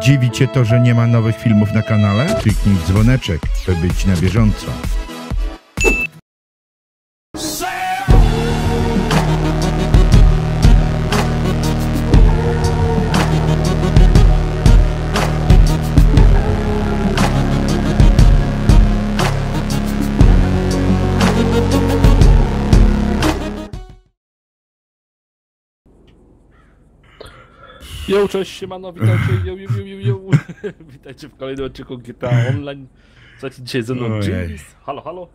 Dziwi cię to, że nie ma nowych filmów na kanale? Kliknij w dzwoneczek, by być na bieżąco. Jo, cześć, siemano, witajcie, jo, jo, jo, jo, jo. Witajcie w kolejnym odcinku GTA Online. Słuchajcie, dzisiaj ze mną. James. Halo, halo.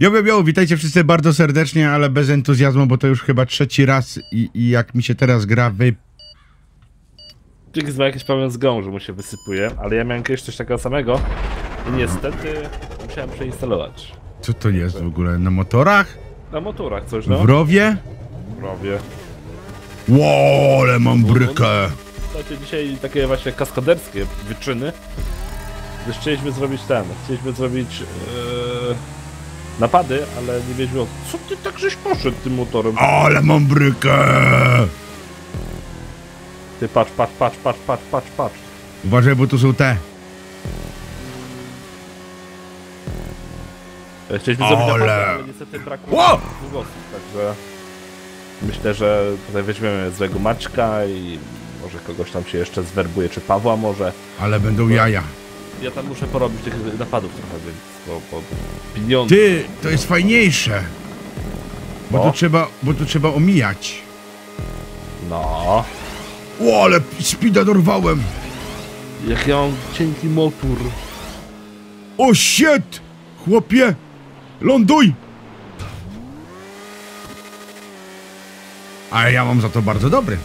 Jo, jo, jo, witajcie wszyscy bardzo serdecznie, ale bez entuzjazmu, bo to już chyba trzeci raz i, i jak mi się teraz gra wy... James ma jakiś problem z grą, że mu się wysypuje, ale ja miałem kiedyś coś takiego samego i niestety musiałem przeinstalować. Co to jest w ogóle? Na motorach? Na motorach coś, no. W rowie? Prawie. Ło, ale mam brykę. Słuchajcie, dzisiaj takie właśnie kaskaderskie wyczyny. Gdyż chcieliśmy zrobić ten, chcieliśmy zrobić e, napady, ale nie wiedzieliśmy o co ty tak żeś poszedł tym motorem. Ale mam brykę. Ty patrz, patrz, patrz, patrz, patrz, patrz, patrz. Uważaj, bo tu są te. E, Chcieliśmy zrobić Ale- napady, ale niestety brakło Ło! długosów, także myślę, że tutaj weźmiemy złego Maćka i może kogoś tam się jeszcze zwerbuje, czy Pawła może. Ale będą jaja. Ja tam muszę porobić tych napadów trochę, więc bo, bo pieniądze. Ty, to jest fajniejsze. Bo O. tu trzeba, bo tu trzeba omijać. No, O, ale speeda dorwałem. jak ja mam cienki motor. O shit! Chłopie! Ląduj! A ja mam za to bardzo dobry.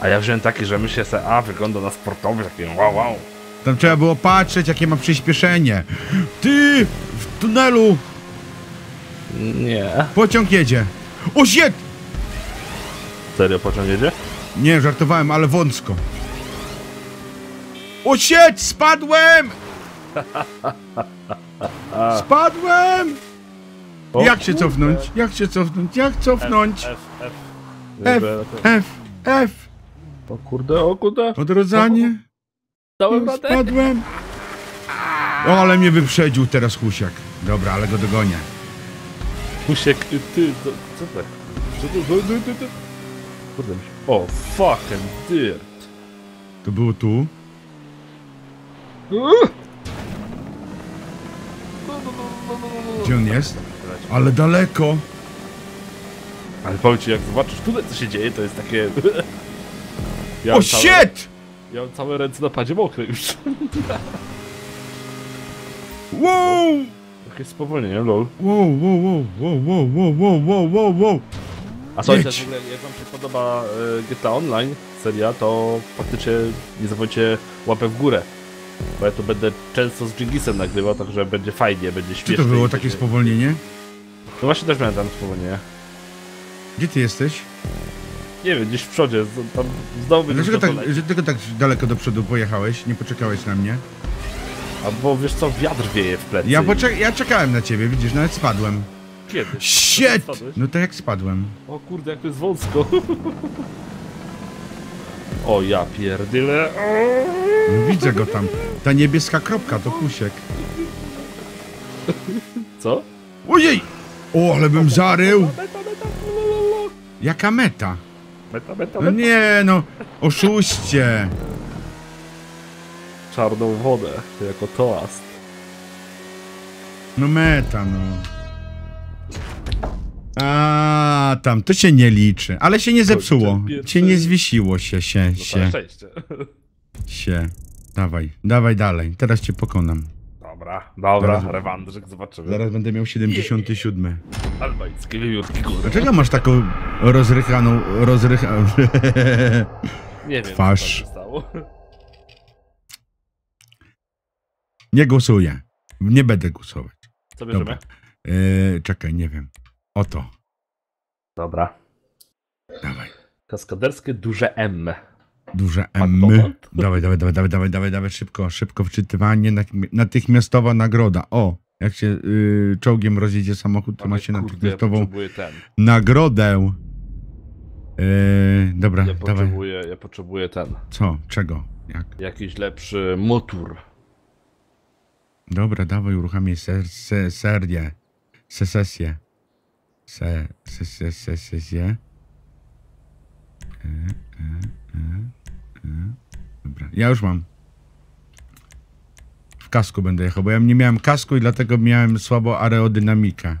A ja wziąłem taki, że myślę sobie, a wygląda na sportowy, taki wow, wow. Tam trzeba było patrzeć, jakie ma przyspieszenie. Ty! W tunelu! Nie. Pociąg jedzie. O shit! Serio pociąg jedzie? Nie, żartowałem, ale wąsko. O shit! Spadłem! Spadłem! O Jak się cofnąć? Jak się cofnąć? Jak cofnąć? F, F, F, F. F, F. O kurde, o kurde. Odrodzanie. Dałem radę. Spadłem. O, ale mnie wyprzedził teraz Husiak. Dobra, ale go dogonię. Husiek, ty, ty, to, co to? Co to, to, to, to? Kurde mi się... O, fucking dirt. To było tu. Gdzie on jest? Ale daleko. Ale powiem ci, jak zobaczysz tutaj, co się dzieje, to jest takie... Ja O całe- shit! Ja mam całe ręce na padzie mokre już. Wow! Jakieś spowolnienie, lol. Wow, wow, wow, wow, wow, wow, wow, wow, wow. A słuchajcie, w ogóle, jak wam się podoba e, GTA Online seria, to faktycznie nie zapomnijcie łapę w górę. Bo ja tu będę często z Jingisem nagrywał, także będzie fajnie, będzie Czy śmiesznie. to było takie spowolnienie? No właśnie też miałem tam spowolnienie. Gdzie ty jesteś? Nie wiem, gdzieś w przodzie, tam znowu będzie Dlaczego tak, dlaczego tak daleko do przodu pojechałeś? Nie poczekałeś na mnie? Albo wiesz co, wiatr wieje w plecy. Ja, poczek- ja czekałem na ciebie, widzisz, nawet spadłem. Kiedy? Shit! No to jak spadłem? O kurde, jak to jest wąsko. o ja pierdyle. No widzę go tam. Ta niebieska kropka to Husiek. Co? Ojej! O, ale bym zarył! Jaka meta? Meta, meta, No meta. nie no, oszuście! Czarną wodę, jako toast. No meta, no. A tam, to się nie liczy. Ale się nie zepsuło. Się nie zwiesiło się, się, No całe się, szczęście. się. Dawaj, dawaj dalej. Teraz cię pokonam. Dobra, dobra, Zaraz- rewanżyk, zobaczymy. Zaraz będę miał 77. Albańskie wiewiórki, kurde. Dlaczego masz taką rozrychaną, rozrychaną... Nie wiem, Twarz. co się stało. nie głosuję. Nie będę głosować. Co bierzemy? Dobra. Yy, czekaj, nie wiem. Oto. Dobra. Dawaj. Kaskaderskie duże M. Duże M. Dawaj, dawaj, dawaj, dawaj, dawaj, dawaj, dawaj, szybko, szybko wczytywanie, natychmiastowa nagroda. O, jak się y, czołgiem rozjedzie samochód, to ma Ale kurde, ja natychmiastową ten. nagrodę. Yy, dobra, Ja dawaj. potrzebuję, ja potrzebuję ten. Co? Czego? Jak? Jakiś lepszy motor. Dobra, dawaj, uruchamiaj ser, se, serię. Secesję. Se, se, se, se, sesję. E, e, e, e. Dobra, ja już mam. W kasku będę jechał, bo ja nie miałem kasku i dlatego miałem słabo aerodynamikę.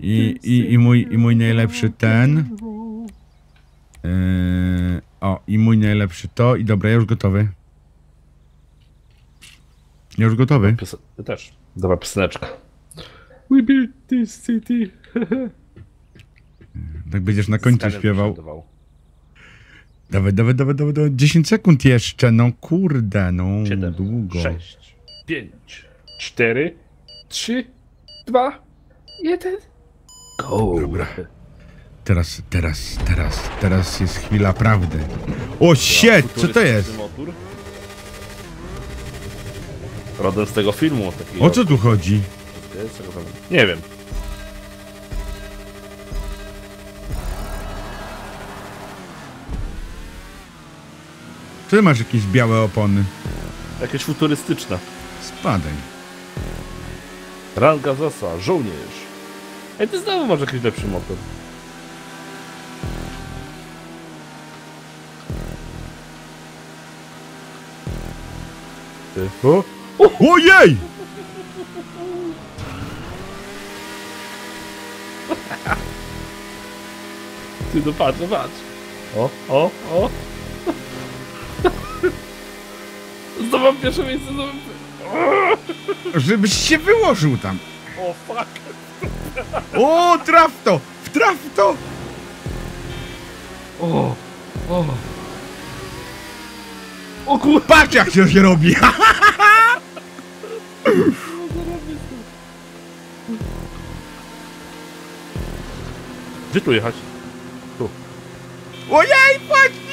I, i, i, mój, I mój najlepszy ten. Yy, o, i mój najlepszy to. I dobra, ja już gotowy. Ja już gotowy. Ty też. Dobra, pioseneczka. We built this city. Tak będziesz na końcu śpiewał. Dawaj, dawaj, dawaj, dawaj, dawaj. 10 sekund jeszcze, no kurde, no. Siedem, długo. sześć, pięć, cztery, trzy, dwa, jeden. Go. Dobra. Teraz, teraz, teraz, teraz jest chwila prawdy. O, shit, co to jest? Rodem z tego filmu. O co tu chodzi? Nie wiem. Ty masz jakieś białe opony. Jakieś futurystyczne. Spadaj. Ranga Zosa, żołnierz. Ej, ty znowu masz jakiś lepszy motor. Ty. O? Ojej! Ty, no patrz, no patrz. O, o, o. Zdobam pierwsze miejsce, zdobam... Żebyś się wyłożył tam. O, fuck. O, traf to! Wtraf to! O, o. O kur... Patrz jak się się robi! Gdzie tu jechać? Ojej, patrzcie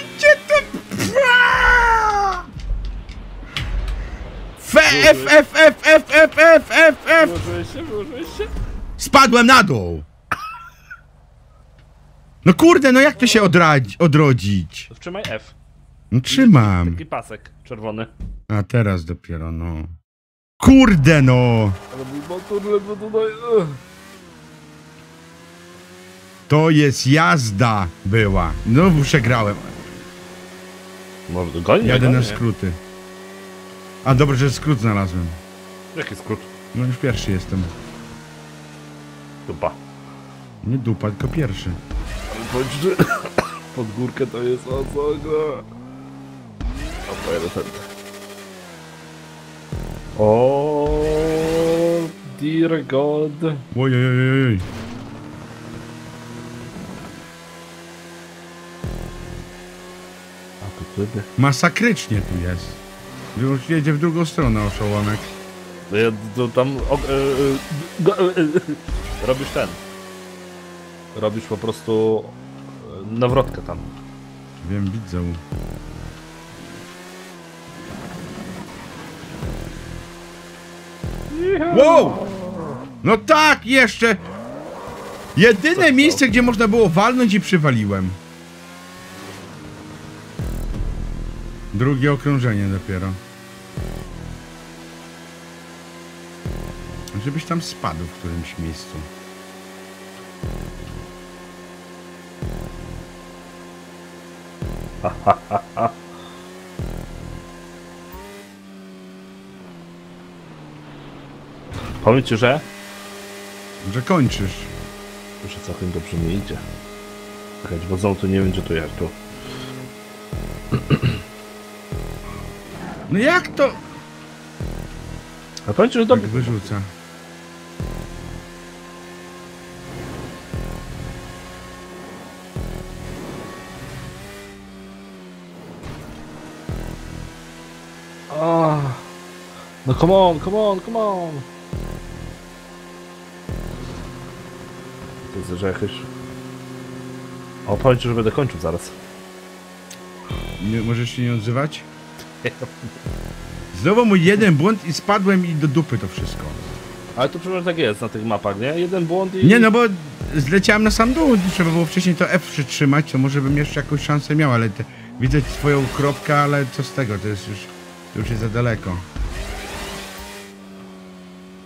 F, F, F, F, F, F, F, F, F! Wyłożyłeś się, wyłożyłeś się? Spadłem na dół! No kurde, no jak to się odradzi, odrodzić? To Wtrzymaj F. No trzymam. Taki pasek czerwony. A teraz dopiero, no. Kurde, no! To jest jazda była. Znowu przegrałem. Może goni? Jadę na skróty. A dobrze, że skrót znalazłem. Jaki skrót? No już pierwszy jestem. Dupa. Nie dupa, tylko pierwszy. Ale że pod górkę to jest o co go. O, pojadę ten. O, dear god. Ojej. A to wtedy. Masakrycznie tu jest. Już jedzie w drugą stronę oszołomek. No ja to tam. O, e, e, go, e, e, robisz ten. Robisz po prostu e, nawrotkę tam. Wiem, widzę. Wow! No tak, jeszcze! Jedyne miejsce, gdzie można było walnąć i przywaliłem. Drugie okrążenie dopiero. Żebyś tam spadł w którymś miejscu. Ha, że... Że kończysz. Muszę całkiem dobrze mi idzie. Choć wodzą to nie będzie to jak to. No jak to? A ci, że Tak dobrze. wyrzuca. Ah. No come on, come on, come on. To jest, jakieś... O, powiem ci, że będę kończył zaraz. Nie, możesz się nie odzywać? Znowu mój jeden błąd i spadłem i do dupy to wszystko. Ale to przecież tak jest na tych mapach, nie? Jeden błąd i... Nie no, bo zleciałem na sam dół, trzeba było wcześniej to F przytrzymać, to może bym jeszcze jakąś szansę miał, ale te, widzę twoją kropkę, ale co z tego, to jest już, to już jest za daleko.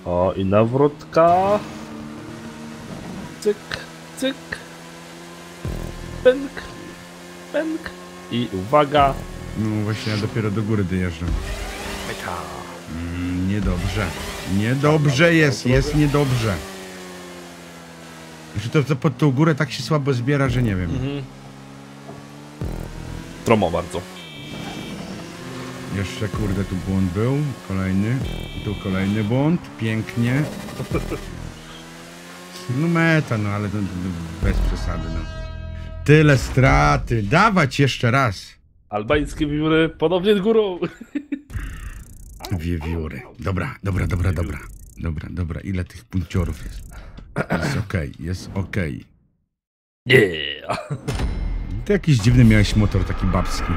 O, i nawrotka. Cyk, cyk. Pęk, pęk. I uwaga. No właśnie, ja dopiero do góry dojeżdżam. Mm, niedobrze. Niedobrze jest, jest niedobrze. Znaczy to, to pod tą górę tak się słabo zbiera, że nie wiem. Mhm. Tromo bardzo. Jeszcze kurde tu błąd był, kolejny, tu kolejny błąd, pięknie. No meta, no ale to, to bez przesady, no. Tyle straty, dawać jeszcze raz. Albańskie wióry ponownie górą. Wiewióry. Dobra, dobra, dobra, dobra. Dobra, dobra, ile tych punkciorów jest? Jest okej, jest okej. Yeah. Ty jakiś dziwny miałeś motor taki babski.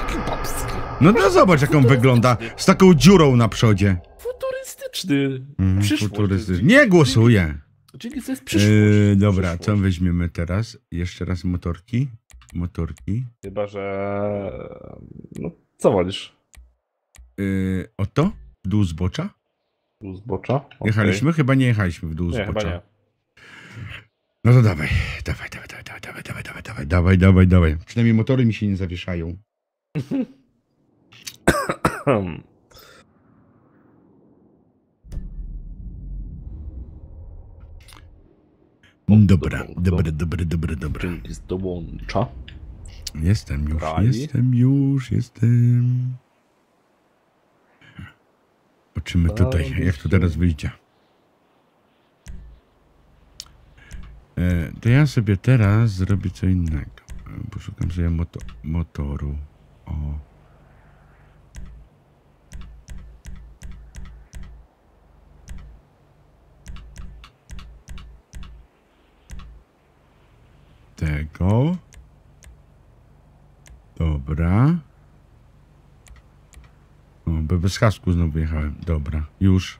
Jaki babski. No no zobacz jak on wygląda, z taką dziurą na przodzie. Futurystyczny. Przyszłość. futurystyczny. Nie głosuję. Czyli to jest przyszłość. Yy, dobra, co weźmiemy teraz? Jeszcze raz motorki. Motorki. Chyba, że... No, co wolisz? Yy, oto? W dół zbocza? Tu zbocza? Okej. Jechaliśmy? Chyba nie jechaliśmy w dół Nie, chyba zbocza. nie. No to dawaj, dawaj, dawaj, dawaj, dawaj, dawaj, dawaj, dawaj, dawaj, dawaj, dawaj. Przynajmniej motory mi się nie zawieszają. Dobra, dobra, dobra, dobra, dobra. Dżingis dołącza. Jestem już, Rally. jestem już, jestem. Zobaczymy tutaj, jak to teraz wyjdzie. E, to ja sobie teraz zrobię co innego. Poszukam sobie moto motoru. O. Tego. Dobra. O, bez hasku znowu jechałem. Dobra, już.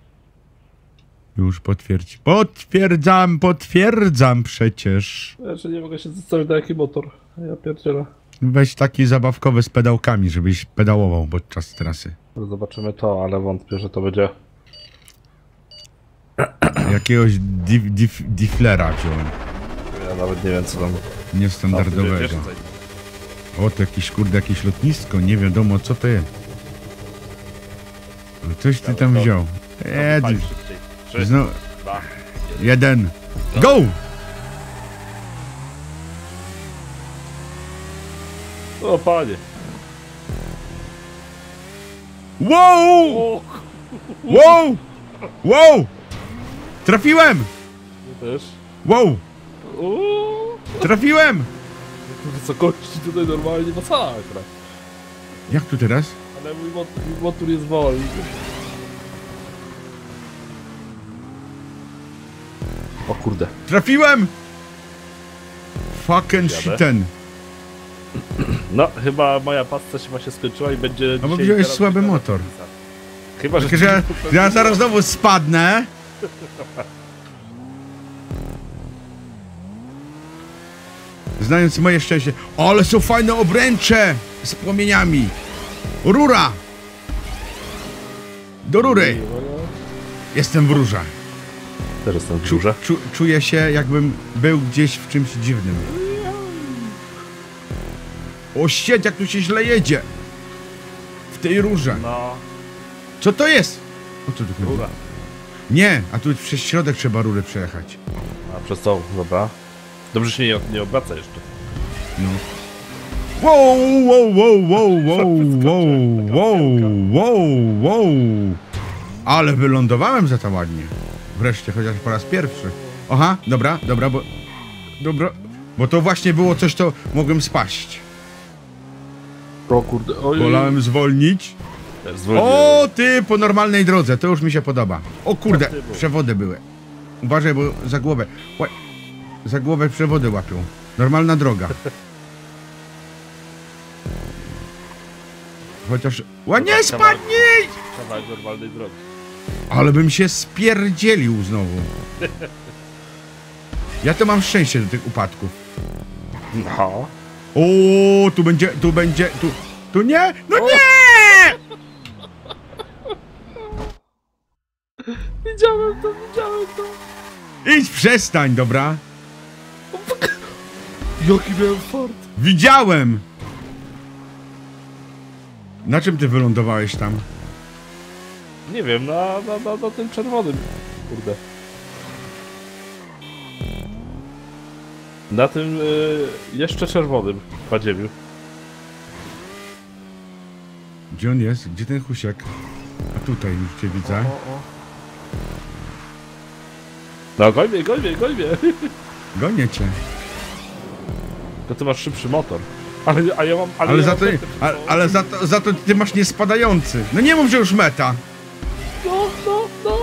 Już potwierdź. Potwierdzam, potwierdzam przecież. Ja że nie mogę się zastanowić na jaki motor. Ja pierdzielę. Weź taki zabawkowy z pedałkami, żebyś pedałował podczas trasy. Zobaczymy to, ale wątpię, że to będzie... Jakiegoś dif, dif, diflera wziąłem. Ja nawet nie wiem co tam... Niestandardowego. O, to jakiś kurde, jakieś lotnisko. Nie wiadomo co to jest. No Coś ty tam wziął. Znowu. dwa, Jeden. Go! O panie. Wow! Wow! Wow! Trafiłem! ja też. Wow! O, Trafiłem! wysokości tutaj normalnie masakra. Jak tu teraz? Ale mój, mot mój motor jest wolny. O kurde. Trafiłem! Fucking Jadę. shiten. No, chyba moja pasta się właśnie skończyła i będzie No bo wziąłeś słaby motor. Chyba, że... Tylko, że ja zaraz znowu spadnę. Znając moje szczęście. O, ale są fajne obręcze z płomieniami. Rura! Do rury! Jestem w rurze. Też jestem w Czu, górze. czu, czuję się jakbym był gdzieś w czymś dziwnym. O sieć, jak tu się źle jedzie. W tej rurze. No, Co to jest? O co tu chodzi? rura. Nie, a tu przez środek trzeba rurę przejechać. A przez co? Dobra. Dobrze się nie, nie obraca jeszcze. No. Wow, wow, wow, wow, wow, wow, wow, wow, wow. Ale wylądowałem za to ładnie. Wreszcie, chociaż po raz pierwszy. Aha, dobra, dobra, bo... Dobra, bo to właśnie było coś, co mogłem spaść. O kurde, oj. Wolałem zwolnić. O, ty, po normalnej drodze, to już mi się podoba. O kurde, przewody były. Uważaj, bo za głowę. Ła- Za głowę przewody łapią. Normalna droga. Chociaż... Ła, nie spadnij! Kawałek normalnej drogi. Ale bym się spierdzielił znowu. Ja to mam szczęście do tych upadków. No. O, tu będzie, tu będzie, tu, tu nie, no O! nie! Widziałem to, widziałem to. Idź, przestań, dobra? Jaki miałem fart. Widziałem! Na czym ty wylądowałeś tam? Nie wiem, na, na, na, na tym czerwonym. Kurde. Na tym y, jeszcze czerwonym badziemiu. Gdzie on jest? Gdzie ten husiak? A tutaj już cię widzę. O, o. No goń mnie, goń mnie, goń mnie. Gonię cię. To ty masz szybszy motor. Ale, a ja mam... Ale, Ale ja za to, ale, ale za to, za to ty masz niespadający. No nie mów, że już meta. No, no, no.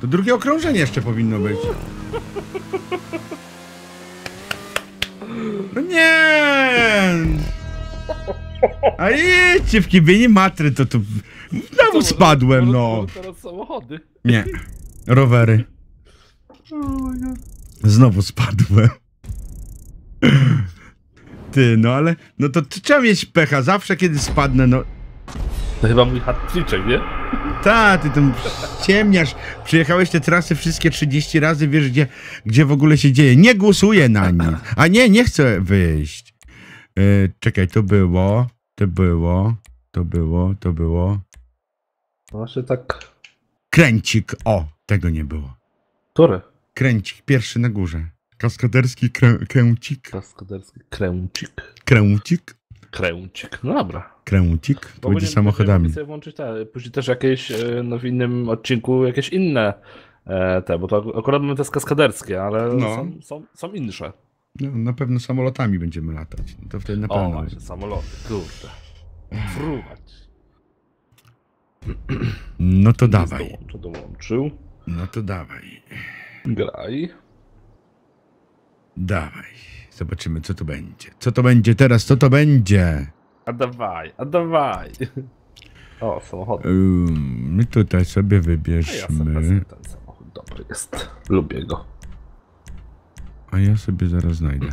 To drugie okrążenie jeszcze powinno być. A idźcie w kibieni matry, to tu... Znowu spadłem, no. Teraz samochody. Nie. Rowery. Znowu spadłem. Ty, no ale... No to trzeba mieć pecha. Zawsze kiedy spadnę, no... To chyba mój hat-triczek, nie? Ta, ty tam ciemniasz. Przyjechałeś te trasy wszystkie 30 razy, wiesz gdzie, gdzie w ogóle się dzieje. Nie głosuję na nic. A nie, nie chcę wyjść. Yy, czekaj, to było, to było, to było, to było. Właśnie tak... Kręcik, o, tego nie było. Które? Kręcik, pierwszy na górze. Kaskaderski krę, kręcik, Kaskaderski kręcik. kręcik, Kręcik. No dobra. kręcik. To będzie samochodami. sobie włączyć te, później też jakieś, e, no w innym odcinku jakieś inne e, te, bo to akurat mamy te skaskaderskie, ale No. są, są, są insze. No, na pewno samolotami będziemy latać. No To wtedy na O, pewno. właśnie, samoloty, kurde. Fruwać. No to dawaj. Dołączył, dołączył. No to dawaj. Graj. Dawaj. Zobaczymy, co to będzie. Co to będzie teraz? Co to będzie? A dawaj, a dawaj. O, samochody. Ym, My tutaj sobie A ja sobie wybierzmy. ten samochód, dobry jest. Lubię go. A ja sobie zaraz znajdę.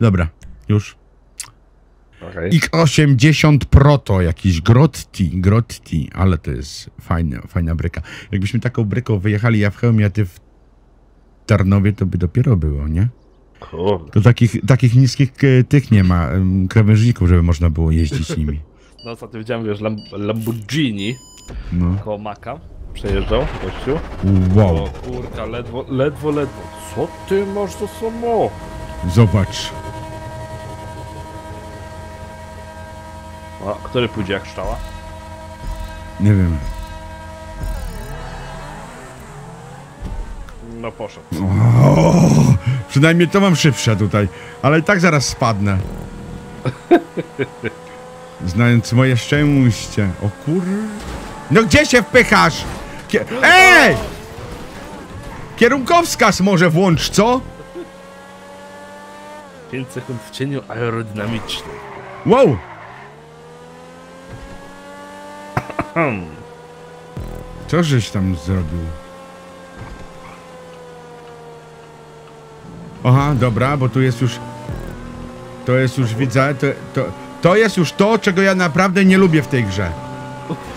Dobra, już. Okej. X80 Proto, jakiś Grotti, Grotti, ale to jest fajna, fajna bryka. Jakbyśmy taką bryką wyjechali, ja w Chełmie, a ty w Tarnowie, to by dopiero było, nie? Kurde. To takich, takich niskich e, tych nie ma, krawężników, żeby można było jeździć nimi. No ostatnio widziałem, wiesz, Lam Lamborghini No. koło Maka. Przejeżdżał, gościu. Wow, O kurka, ledwo, ledwo, ledwo. Co ty masz za samochód? zobacz. A który pójdzie jak szczała? Nie wiem. No poszedł. O, przynajmniej to mam szybsze tutaj, ale i tak zaraz spadnę. Znając moje szczęście. O kur... No gdzie się wpychasz? Kie... Ej! Kierunkowskaz może włącz, co? 5 sekund w cieniu aerodynamicznym. Wow! Co żeś tam zrobił? Aha, dobra, bo tu jest już... To jest już, widzę, to, to, to jest już to, czego ja naprawdę nie lubię w tej grze.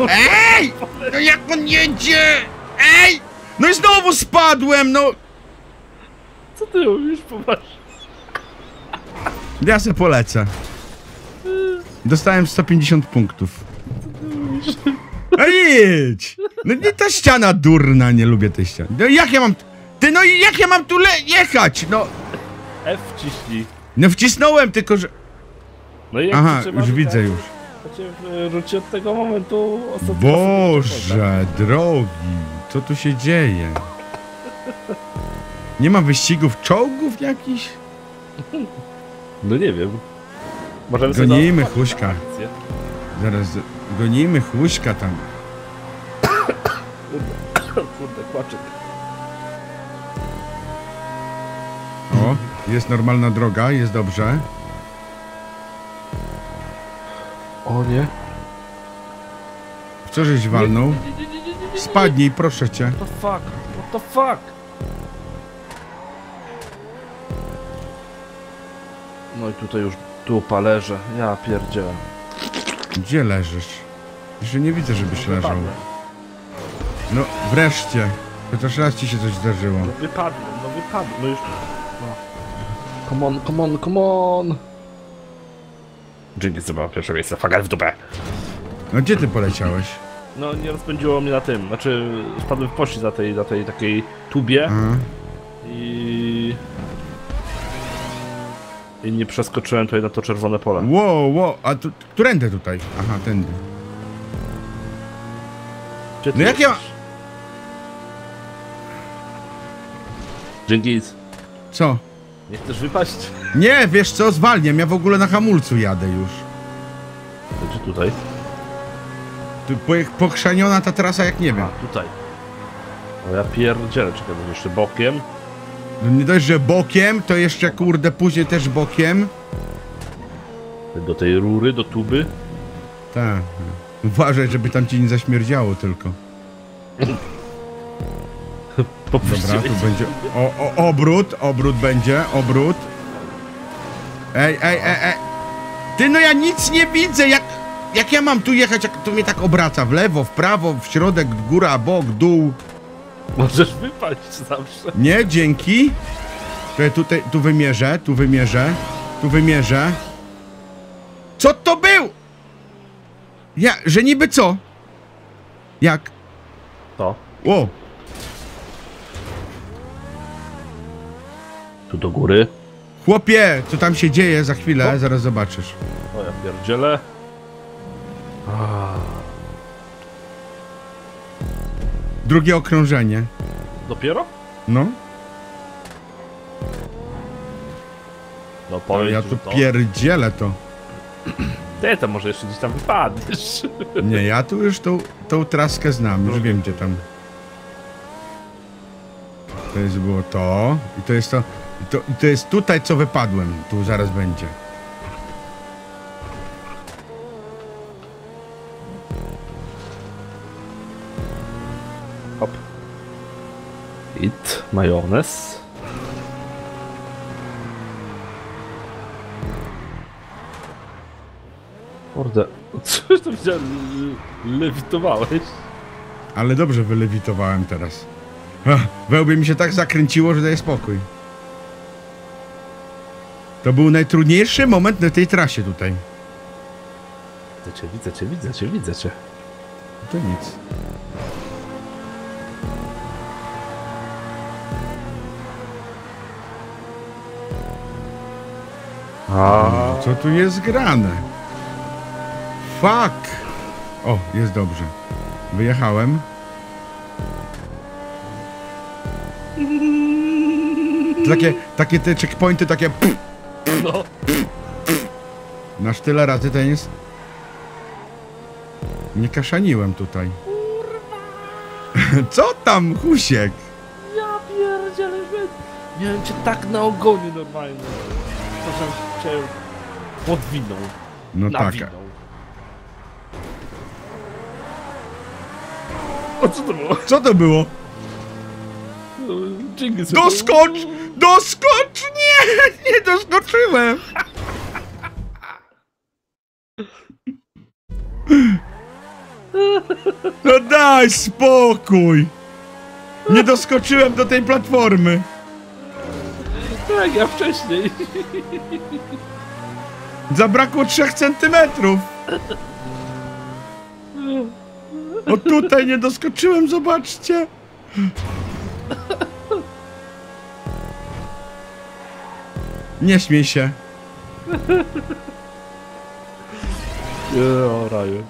Ej! No jak on jedzie? Ej! No i znowu spadłem, no! Co ty mówisz? Popatrz. Ja se polecę. Dostałem 150 punktów. No idź! No nie ta ściana durna, nie lubię tej ściany. No jak ja mam... Ty, no i jak ja mam tu jechać? No... F wciśnij. No wcisnąłem, tylko że... No i jak Aha, już widzę tak, już. To cię wróci od tego momentu ostatnio. Boże, drogi, co tu się dzieje? Nie ma wyścigów czołgów jakichś? No nie wiem. Możemy Huśka. akcję. Zaraz gonimy chłuśka tam. Kurde, kłaczek. Jest normalna droga, jest dobrze. O nie. W co żeś walnął? Spadnij, proszę cię. What the fuck? What the fuck? No i tutaj już dupa leżę. Ja pierdzielę. Gdzie leżysz? Jeszcze nie widzę, żebyś leżał. Wypadłem. No wreszcie. Chociaż raz ci się coś zdarzyło. No wypadłem, no wypadłem. No już... Come on, come on, come on. Dzięki zdobyła pierwsze miejsce. Fagal w dupę. No gdzie ty poleciałeś? No nie rozpędziło mnie na tym. Znaczy spadłem w pościg za tej, za tej takiej tubie Aha. i... I nie przeskoczyłem tutaj na to czerwone pole. Wow, wow, a tu, którędy tutaj? Aha, tędy. Gdzie ty No jak ja-? Dzięki. Co? Nie chcesz wypaść? Nie, wiesz co, zwalniam, ja w ogóle na hamulcu jadę już. Gdzie tutaj? Tu po- Pokrzaniona ta trasa jak nie wiem. A, tutaj. O ja pierdzielę, czekaj, może jeszcze bokiem. No nie dość, że bokiem, to jeszcze kurde później też bokiem. Do tej rury, do tuby. Tak. Uważaj, żeby tam ci nie zaśmierdziało tylko. Dobra, tu będzie. O, o, obrót, obrót będzie, obrót. Ej, ej, ej, ej. Ty, no ja nic nie widzę, jak. Jak ja mam tu jechać, jak to mnie tak obraca? W lewo, w prawo, w środek, góra, bok, dół. Możesz wypaść zawsze. Nie, dzięki. Ja tutaj, tu wymierzę, tu wymierzę, tu wymierzę. Co to był? Ja, że niby co? Jak? To. O, Tu do góry. chłopie, co tam się dzieje za chwilę, zaraz zobaczysz. O ja pierdzielę. Drugie okrążenie. Dopiero? No, No powiem ja tu to. pierdzielę to. Ty to może jeszcze gdzieś tam wypadniesz. Nie, ja tu już tą, tą traskę znam, już wiem gdzie tam. To jest było to i to jest to, to, to jest tutaj co wypadłem, tu zaraz będzie. Hop. It, majonez. Kurde, coś widziałem, l- lewitowałeś. Ale dobrze wylewitowałem teraz. Wełbie mi się tak zakręciło, że daje spokój. To był najtrudniejszy moment na tej trasie tutaj. Widzę cię, widzę cię, widzę cię, widzę cię. To nic. A, Co tu jest grane? Fuck! O, jest dobrze. Wyjechałem. Takie, takie te checkpointy, takie pff, no. nasz tyle razy ten jest. Nie kaszaniłem tutaj. Co tam, Husiek? Ja pierdzielę. Miałem cię tak na ogonie normalnie. Że cię podwinął, No tak. nawinął. O co to było? Co to było? Dżingis. Doskocz! Doskocz! Nie! Nie doskoczyłem! No daj spokój! Nie doskoczyłem do tej platformy. Tak, ja wcześniej. Zabrakło 3 centymetrów. O tutaj nie doskoczyłem, zobaczcie. Nie śmiej się. O raju.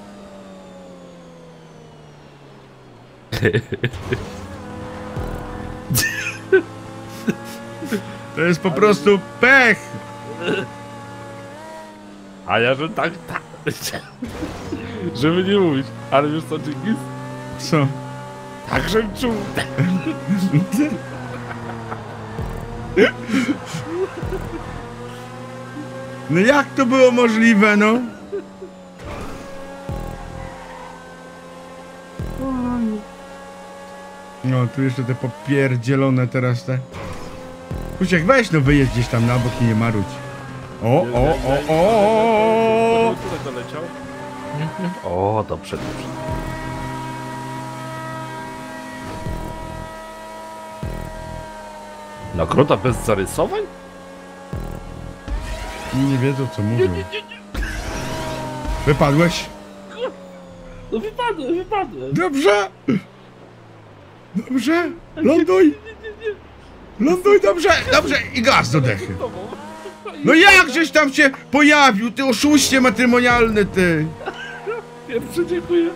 To jest po prostu pech. A ja że tak, tak. Żeby nie mówić. Ale wiesz co, Dżingis? Co? Tak, żebym czuł. No jak to było możliwe, no? No, tu jeszcze te popierdzielone teraz te... Kusiek, weź no wyjedź gdzieś tam na bok i nie marudź. O, o, o, o, o, o. Dobrze, dobrze. Nagroda bez zarysowań? Nie wiedzą co mówią. Wypadłeś? No wypadłem, wypadłem. Dobrze! Dobrze! Ląduj! Ląduj, dobrze! Dobrze! I gaz do dechy. No jak żeś tam się pojawił, ty oszuście matrymonialny, ty! Pierwszy dziękuję.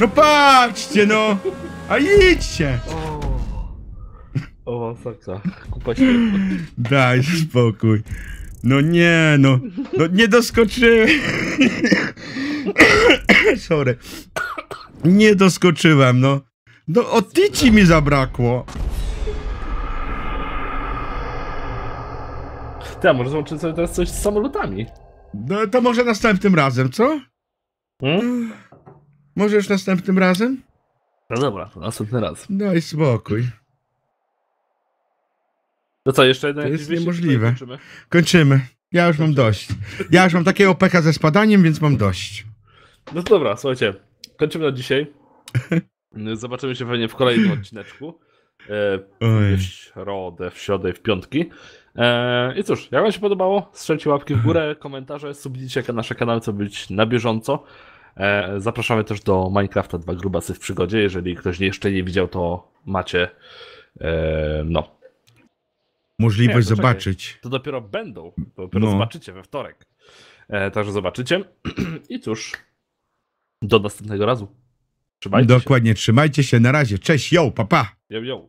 No patrzcie, no! A idźcie! O, o masakra. Kupa świetna. Daj spokój. No nie, no. No nie doskoczyłem. Sorry. Nie doskoczyłem, no. No o tyci mi zabrakło. Ty, a może zobaczymy sobie teraz coś z samolotami? No to może następnym razem, co? Hmm? Może już następnym razem? No dobra, to następny raz. Daj spokój. To co, jeszcze jeden To jest niemożliwe. kończymy? Kończymy. Ja już mam dość. Ja już mam takiego pecha ze spadaniem, więc mam dość. No to dobra, słuchajcie. Kończymy na dzisiaj. Zobaczymy się pewnie w kolejnym odcineczku. E, w środę, w środę i w piątki. E, I cóż, jak Wam się podobało, strzelcie łapki w górę, komentarze, subnijcie nasze kanały, co być na bieżąco. E, zapraszamy też do Minecrafta Dwa Grubasy w przygodzie. Jeżeli ktoś jeszcze nie widział, to macie. E, no, Możliwość Nie, poczekaj. zobaczyć. to dopiero będą. To dopiero No. zobaczycie we wtorek. E, także zobaczycie. I cóż, do następnego razu. Trzymajcie się. Dokładnie, trzymajcie się, na razie. Cześć, yo, papa. Pa. Yo, yo.